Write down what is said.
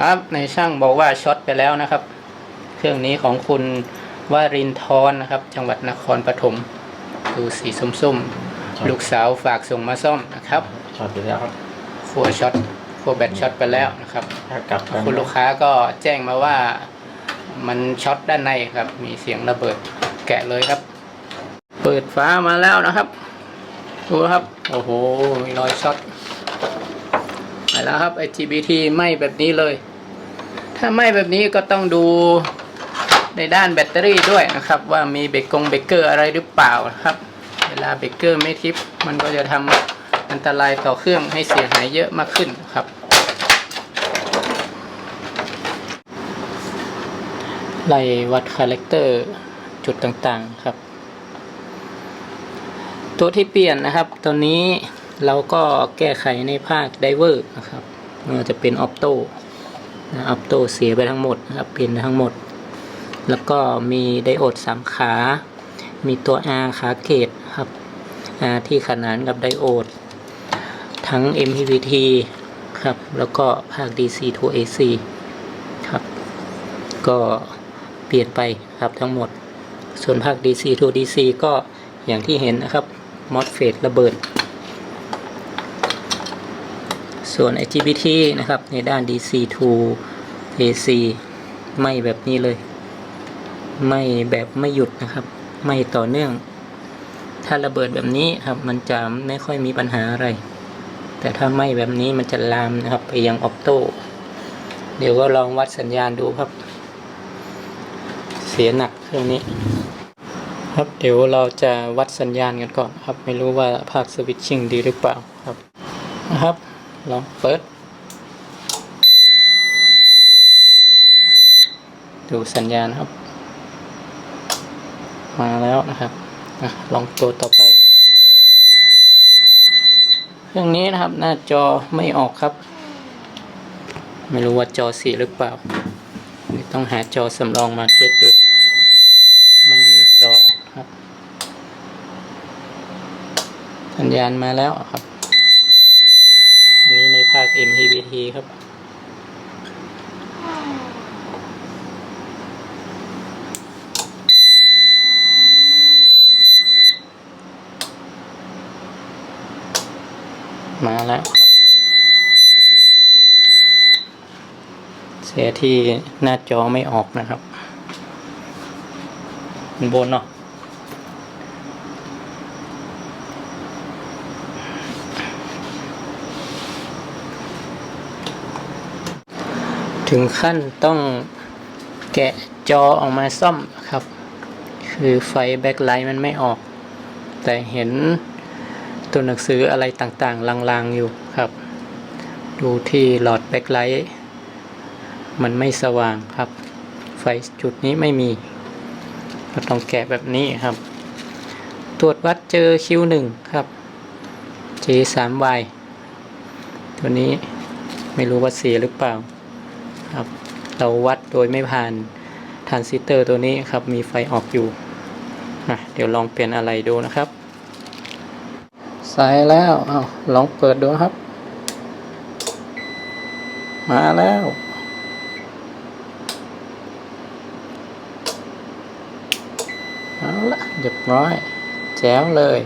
ครับในช่างบอกว่าช็อตไปแล้วนะครับ เครื่องนี้ของคุณวารินทร์นะครับ จังหวัดนครปฐมดูสีส้มๆ ลูกสาวฝากส่งมาซ่อมนะครับช็อตไปแล้วครับขั้วช็อตขั้วแบตช็อตไปแล้วนะครับถ้ากลับกันคุณลูกค้าก็แจ้งมาว่ามันช็อตด้านในครับ มีเสียงระเบิดแกะเลยครับ เปิดฟ้ามาแล้วนะครับ ดูครับ โอ้โหมีรอยช็อตไปแล้วครับ IGBT ไหม้แบบนี้เลย ถ้าไหม้แบบนี้ก็ต้องดูในด้านแบตเตอรี่ด้วยนะครับ ว่ามีเบรกกงเบรกเกอร์อะไรหรือเปล่าครับ เวลาเบรกเกอร์ไม่ทิปมันก็จะทำอันตรายต่อเครื่องให้เสียหายเยอะมากขึ้นครับ ไล่วัดคาแรคเตอร์จุดต่างๆครับ ตัวที่เปลี่ยนนะครับ ตัวนี้เราก็แก้ไขในภาคไดเวอร์นะครับม่ว่าจะเป็นออ t โต นะออ t โตเสียไปทั้งหมดนะครับเปลี่ยนไปทั้งหมด แล้วก็มีไดโอดสามขา มีตัว R ขาเกตครับ R ที่ขนานกับไดโอด ทั้ง MPPT ครับ แล้วก็ภาค DC to AC ครับ ก็เปลี่ยนไปครับทั้งหมด ส่วนภาค DC to DC ก็อย่างที่เห็นนะครับ MOSFET ระเบิด ส่วน IGBT นะครับ ในด้าน DC to AC ไม่แบบนี้เลย ไม่แบบไม่หยุดนะครับ ไม่ต่อเนื่อง ถ้าระเบิดแบบนี้ครับ มันจะไม่ค่อยมีปัญหาอะไร แต่ถ้าไม่แบบนี้มันจะลามนะครับ ไปยังออ t โตเดี๋ยวก็ลองวัดสัญญาณดูครับ เสียหนักเครื่องนี้ครับเดี๋ยวเราจะวัดสัญญาณกันก่อนครับ ไม่รู้ว่าภาคสวิตชิ่งดีหรือเปล่าครับนะครับ ลองเปิด ดูสัญญาณครับ มาแล้วนะครับอลองตัวต่อไปเครื่องนี้นะครับ หน้าจอไม่ออกครับ ไม่รู้ว่าจอเสียหรือเปล่า ต้องหาจอสำรองมาเทสดู ไม่มีจอครับ สัญญาณมาแล้วครับ ในภาค MPPT ครับ มาแล้วครับ เสียที่หน้าจอไม่ออกนะครับ บนเนาะ ถึงขั้นต้องแกะจอออกมาซ่อมครับ คือไฟแบ็คไลท์มันไม่ออก แต่เห็นตัวหนังสืออะไรต่างๆลางๆอยู่ครับ ดูที่หลอดแบ็คไลท์มันไม่สว่างครับ ไฟจุดนี้ไม่มีเราต้องแกะแบบนี้ครับ ตรวจวัดเจอ Q1 ครับ J3Y ตัวนี้ไม่รู้ว่าเสียหรือเปล่า ครับ เราวัดโดยไม่ผ่านทรานซิสเตอร์ตัวนี้ครับ มีไฟออกอยู่นะเดี๋ยวลองเปลี่ยนอะไรดูนะครับสายแล้วเอาลองเปิดดูครับ มาแล้วเอาละเรียบร้อย แจ๋วเลย